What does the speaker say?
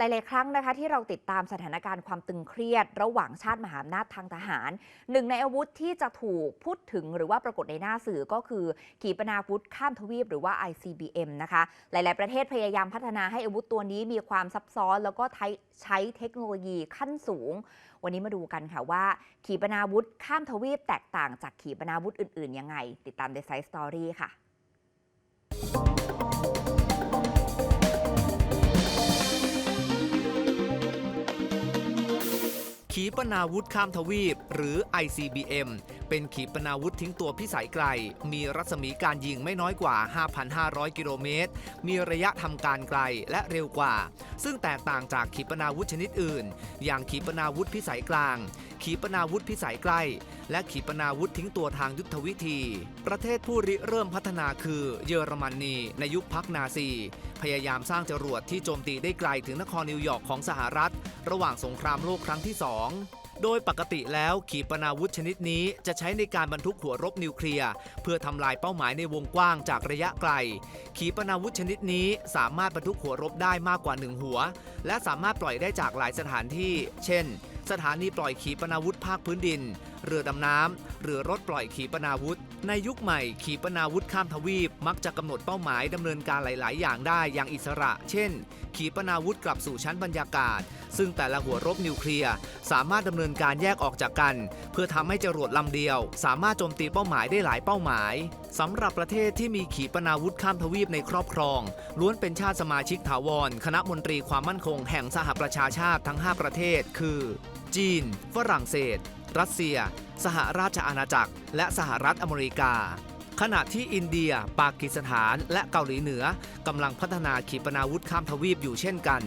หลาย ๆ ครั้งนะคะที่เราติดตามสถานการณ์ความตึงเครียด ระหว่างชาติมหาอำนาจทางทหาร หนึ่งในอาวุธที่จะถูกพูดถึงหรือว่าปรากฏในหน้าสื่อก็คือ ขีปนาวุธข้ามทวีปหรือว่า ICBM นะคะ หลาย ๆ ประเทศพยายามพัฒนาให้อาวุธตัวนี้มีความซับซ้อน แล้วก็ใช้เทคโนโลยีขั้นสูง วันนี้มาดูกันค่ะว่า ขีปนาวุธข้ามทวีปแตกต่างจากขีปนาวุธอื่น ๆ ยังไง ติดตามในไซส์สตอรี่ค่ะ ขีปนาวุธข้ามทวีป หรือ ICBM เป็นขีปนาวุธทิ้งตัวพิสัยไกล มีรัศมีการยิงไม่น้อยกว่า 5,500 กิโลเมตร มีระยะทำการไกลและเร็วกว่า ซึ่งแตกต่างจากขีปนาวุธชนิดอื่น อย่างขีปนาวุธพิสัยกลาง ขีปนาวุธพิสัยใกล้ และขีปนาวุธทิ้งตัวทางยุทธวิธี ประเทศผู้ริเริ่มพัฒนาคือเยอรมนีในยุคพักนาซี พยายามสร้างจรวดที่โจมตีได้ไกลถึงนครนิวยอร์กของสหรัฐ ระหว่างสงครามโลกครั้งที่2โดยปกติแล้วขีปนาวุธชนิดนี้จะใช้ในการบรรทุกหัวรบนิวเคลียร์เพื่อทำลายเป้าหมายในวงกว้างจากระยะไกล ขีปนาวุธชนิดนี้สามารถบรรทุกหัวรบได้มากกว่าหนึ่งหัว และสามารถปล่อยได้จากหลายสถานที่ เช่น สถานีปล่อยขีปนาวุธภาคพื้นดิน เรือดำน้ำหรือรถปล่อยขีปนาวุธ ในยุคใหม่ขีปนาวุธข้ามทวีป มักจะกำหนดเป้าหมายดำเนินการหลาย ๆ อย่างได้อย่างอิสระ เช่น ขีปนาวุธกลับสู่ชั้นบรรยากาศ ซึ่งแต่ละหัวรบนิวเคลียร์สามารถดำเนินการแยกออกจากกัน เพื่อทำให้จรวดลำเดียว สามารถโจมตีเป้าหมายได้หลายเป้าหมายสำหรับประเทศที่มีขีปนาวุธข้ามทวีปในครอบครอง ล้วนเป็นชาติสมาชิกถาวร คณะมนตรีความมั่นคงแห่งสหประชาชาติทั้ง 5 ประเทศ คือจีน ฝรั่งเศส รัสเซีย สหราชอาณาจักร และสหรัฐอเมริกา ขณะที่อินเดีย ปากีสถาน และเกาหลีเหนือกำลังพัฒนาขีปนาวุธข้ามทวีปอยู่เช่นกัน